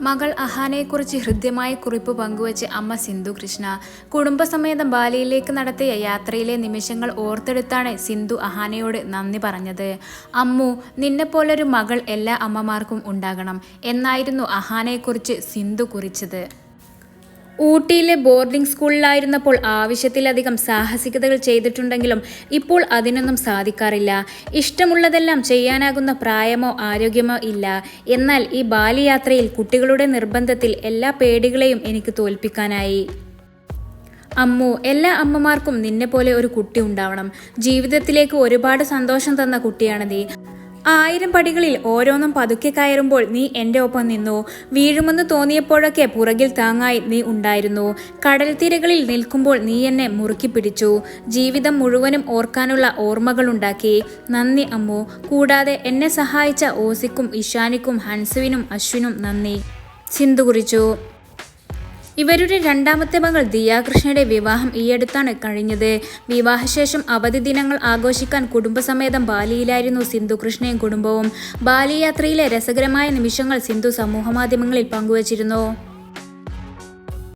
മകൾ അഹാനയെക്കുറിച്ച് ഹൃദ്യമായ കുറിപ്പ് പങ്കുവച്ച് അമ്മ സിന്ധു കൃഷ്ണ. കുടുംബസമേതം ബാലിയിലേക്ക് നടത്തിയ യാത്രയിലെ നിമിഷങ്ങൾ ഓർത്തെടുത്താണ് സിന്ധു അഹാനയോട് നന്ദി പറഞ്ഞത്. അമ്മു നിന്നെപ്പോലൊരു മകൾ എല്ലാ അമ്മമാർക്കും ഉണ്ടാകണം എന്നായിരുന്നു അഹാനയെക്കുറിച്ച് സിന്ധു കുറിച്ചത്. ഊട്ടിയിലെ ബോർഡിംഗ് സ്കൂളിലായിരുന്നപ്പോൾ ആവശ്യത്തിലധികം സാഹസികതകൾ ചെയ്തിട്ടുണ്ടെങ്കിലും ഇപ്പോൾ അതിനൊന്നും സാധിക്കാറില്ല. ഇഷ്ടമുള്ളതെല്ലാം ചെയ്യാനാകുന്ന പ്രായമോ ആരോഗ്യമോ ഇല്ല. എന്നാൽ ഈ ബാലയാത്രയിൽ കുട്ടികളുടെ നിർബന്ധത്തിൽ എല്ലാ പേടികളെയും എനിക്ക് തോൽപ്പിക്കാനായി. അമ്മു എല്ലാ അമ്മമാർക്കും നിന്നെ പോലെ ഒരു കുട്ടി ഉണ്ടാവണം. ജീവിതത്തിലേക്ക് ഒരുപാട് സന്തോഷം തന്ന കുട്ടിയാണ് നീ. ആയിരം പടികളിൽ ഓരോന്നും പതുക്കെ കയറുമ്പോൾ നീ എന്റെ ഒപ്പം നിന്നു. വീഴുമെന്ന് തോന്നിയപ്പോഴൊക്കെ പുറകിൽ താങ്ങായി നീ ഉണ്ടായിരുന്നു. കടൽ തീരകളിൽ നിൽക്കുമ്പോൾ നീ എന്നെ മുറുക്കി പിടിച്ചു. ജീവിതം മുഴുവനും ഓർക്കാനുള്ള ഓർമ്മകളുണ്ടാക്കി നന്ദി അമ്മു. കൂടാതെ എന്നെ സഹായിച്ച ഓസിക്കും ഇഷാനിക്കും ഹൻസുവിനും അശ്വിനും നന്ദി. ചിന്തു കുറിച്ചു. ഇവരുടെ രണ്ടാമത്തെ മകൾ ദിയാകൃഷ്ണയുടെ വിവാഹം ഈയടുത്താണ് കഴിഞ്ഞത്. വിവാഹശേഷം അവധി ദിനങ്ങൾ ആഘോഷിക്കാൻ കുടുംബസമേതം ബാലിയിലായിരുന്നു സിന്ധു കൃഷ്ണയും കുടുംബവും. ബാലിയാത്രയിലെ രസകരമായ നിമിഷങ്ങൾ സിന്ധു സമൂഹമാധ്യമങ്ങളിൽ പങ്കുവച്ചിരുന്നു.